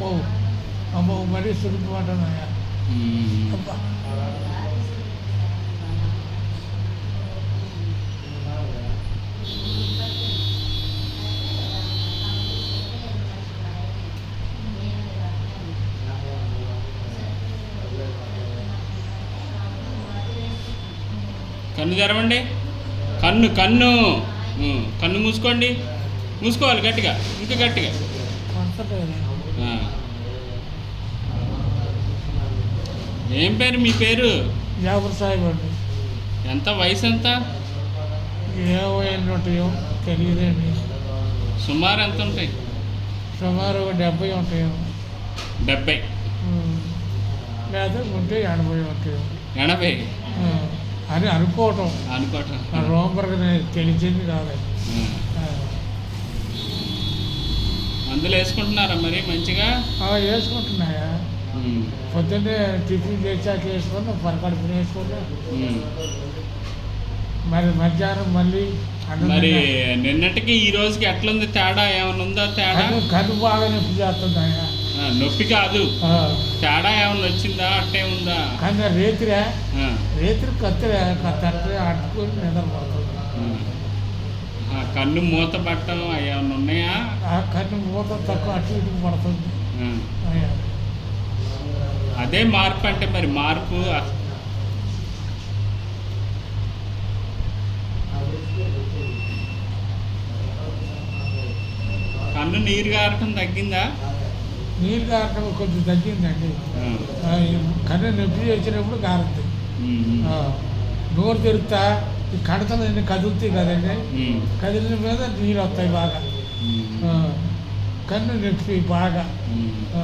మరీ సురుకుమంటున్నాయా ఉమ్. అబ్బా. కన్ను తెరవండి. కన్ను కన్ను. కన్ను మూసుకోండి. మూసుకోవాలి గట్టిగా ఇంకా గట్టిగా. ఏం పేరు మీ పేరు? జాబర్ సాహిబ్ అండి. ఎంత వయసు ఎంత? ఎన్ని ఉంటాయో తెలియదండి సుమారు ఎంత ఉంటాయి? సుమారు ఒక డెబ్బై ఉంటాయో డెబ్బై. లేదా ఉంటే ఎనభై ఉంటాయో ఎనభై? అని అనుకోవటం. అనుకోవటం. ఆ రోంబర్గ్ తెలిసింది కాదండి. మందులు వేసుకుంటున్నారా మరి? మంచిగా? వేసుకుంటున్నాయా? పొద్దున్నే టిఫిన్ చేసాక వేసుకున్నా పరకడుపున వేసుకున్నా. మరి మధ్యాహ్నం మళ్ళీ మరి. నిన్నటికి ఈ రోజుకి ఎట్లుంది? తేడా ఏమైనా ఉందా? తేడా? కన్ను బాగా నొప్పి ఆ, నొప్పి కాదు. తేడా ఏమైనా వచ్చిందా? అట్టే ఉందా? కన్ను రేతిరా రేతిరి కత్తిరా కత్తి అట్టుకొని నిద్రపోతుంది కన్ను మూత పట్టడం అవి కన్ను మూత తక్కువ అటు ఇటు పడుతుంది. అదే మార్పు అంటే మరి మార్పు కన్ను నీరు గారటం తగ్గిందా? నీళ్ళు కారటం కొంచెం తగ్గిందండి. కన్ను నొప్పి వచ్చినప్పుడు కారుతుంది నోరు తెరుస్తా ఈ కడతలన్నీ కదులుతాయి కదండి. కదిలిన మీద నీళ్ళు వస్తాయి బాగా. కన్ను నొప్పి బాగా ఉమ్. ఆ,